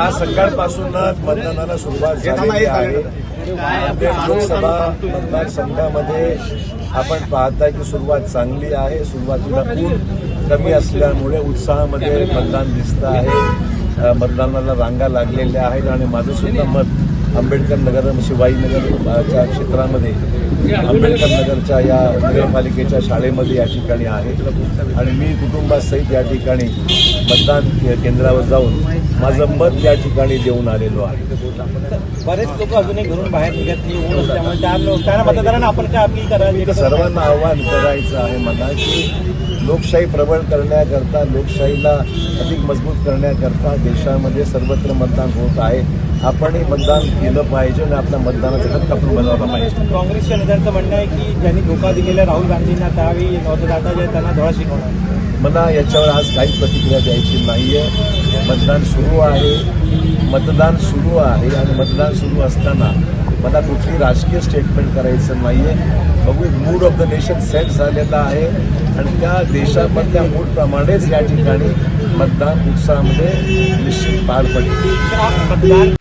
आज सकाळपासूनच मतदानाला सुरुवात झालेली आहे. लोकसभा मतदारसंघामध्ये आपण पाहताय की सुरुवात चांगली आहे. सुरुवातीला खूप कमी असल्यामुळे उत्साहामध्ये मतदान दिसतं आहे. मतदानाला रांगा लागलेल्या आहेत आणि माझं सुद्धा मत आंबेडकर नगर शिवाजीनगरच्या क्षेत्रामध्ये आंबेडकर नगरच्या या नगरपालिकेच्या शाळेमध्ये या ठिकाणी आहे. आणि मी कुटुंबासहित या ठिकाणी मतदान केंद्रावर जाऊन माझं मत या ठिकाणी देऊन आलेलो आहे. बरेच लोक अजूनही घरून बाहेर निघत नाही त्या मतदारांना आपण काय अपील करावी सर्वांना आव्हान करायचं आहे मला की लोकशाही प्रबळ करण्याकरता लोकशाहीला अधिक मजबूत करण्याकरता देशामध्ये सर्वत्र मतदान होत आहे. आपणही मतदान केलं पाहिजे आणि आपल्या मतदानाचा हक्क आपण बनवला पाहिजे. काँग्रेसच्या नेत्यांचं म्हणणं आहे की ज्यांनी धोका दिलेला राहुल गांधींना त्यावेळी मतदाता जे त्यांना धडा शिकवणार. मला याच्यावर आज काही प्रतिक्रिया द्यायची नाही आहे मतदान सुरू आहे. मतदान सुरू आहे आणि मतदान सुरू असताना मला कुठली राजकीय स्टेटमेंट करायचं नाही आहे बघू mood of the nation set झालेला आहे आणि त्या देशामधल्या मूडप्रमाणेच या ठिकाणी मतदान उत्साहामध्ये निश्चित पार मतदान